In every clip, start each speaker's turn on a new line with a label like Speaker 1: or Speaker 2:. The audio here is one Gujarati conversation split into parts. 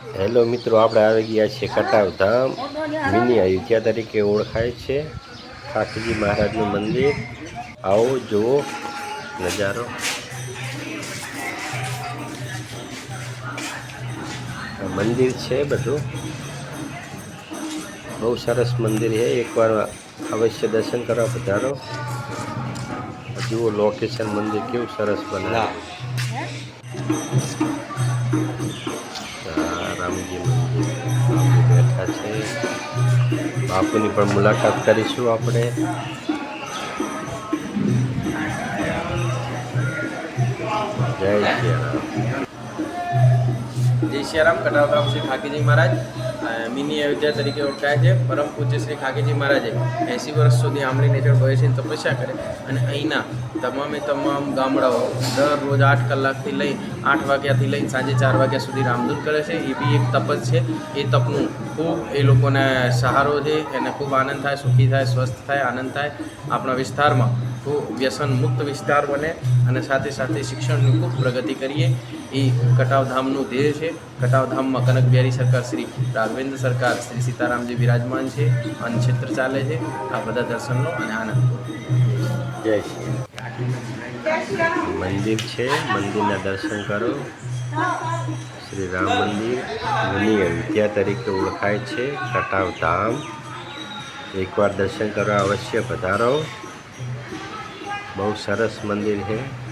Speaker 1: હેલો મિત્રો, આપણે આવી ગયા છીએ કટાવ ધામ મિની અયોધ્યા તરીકે ઓળખાય છે ઠાકરજી મહારાજનું મંદિર. આવો, જુઓ, નજારો. મંદિર છે બધું. બહુ સરસ મંદિર છે. એકવાર અવશ્ય દર્શન કરવા પધારો જુઓ લોકેશન મંદિર કેવું સરસ બનાવ્યું રામજી મંદિર બેઠા છે, બાપુની પણ મુલાકાત કરીશું આપણે. જય શ્રી રામ.
Speaker 2: જય સિયારામ કટાવગામ શ્રી ઠાકીજી મહારાજ. મિની અયોધ્યા તરીકે ઓળખાય છે. પરમ પૂજ્ય શ્રી ખાગીજી મહારાજે એંસી વર્ષ સુધી આમળી નેચર બેસીને તપસ્યા કરે. અને અહીંના તમામે તમામ ગામડાઓ દરરોજ આઠ કલાકથી લઈ આઠ વાગ્યાથી લઈને સાંજે ચાર વાગ્યા સુધી રામધૂન કરે છે. એ બી એક તપ જ છે. એ તપનું ખૂબ એ લોકોને સહારો છે. એને ખૂબ આનંદ થાય, સુખી થાય, સ્વસ્થ થાય, આનંદ થાય આપણા વિસ્તારમાં. ખૂબ વ્યસન મુક્ત વિસ્તાર બને અને સાથે સાથે શિક્ષણની ખૂબ પ્રગતિ કરીએ. એ કટાવધામનું ધ્યેય છે. કટાવધામમાં કનક બિહારી સરકાર શ્રી રાઘવેન્દ્ર સરકાર શ્રી સીતારામજી વિરાજમાન છે. અન્ન ક્ષેત્ર ચાલે છે. આ બધા દર્શનનો અને આનંદ.
Speaker 1: જય શ્રી મંદિર છે. મંદિરના દર્શન કરો. શ્રી રામ મંદિર મિની અયોધ્યા તરીકે ઓળખાય છે. કટાવ ધામ એકવાર દર્શન કરવા અવશ્ય પધારો. બહુ સરસ મંદિર છે.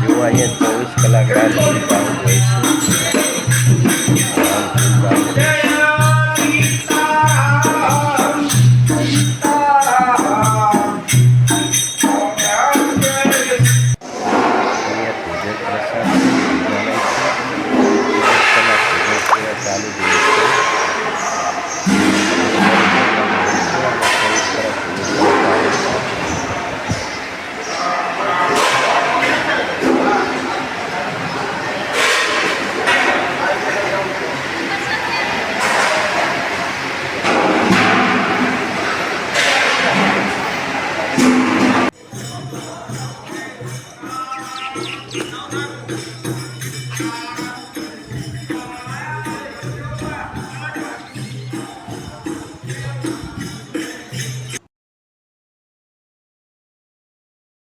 Speaker 1: જુઓ અહીંયા ચોવીસ કલાક રાત Não, não.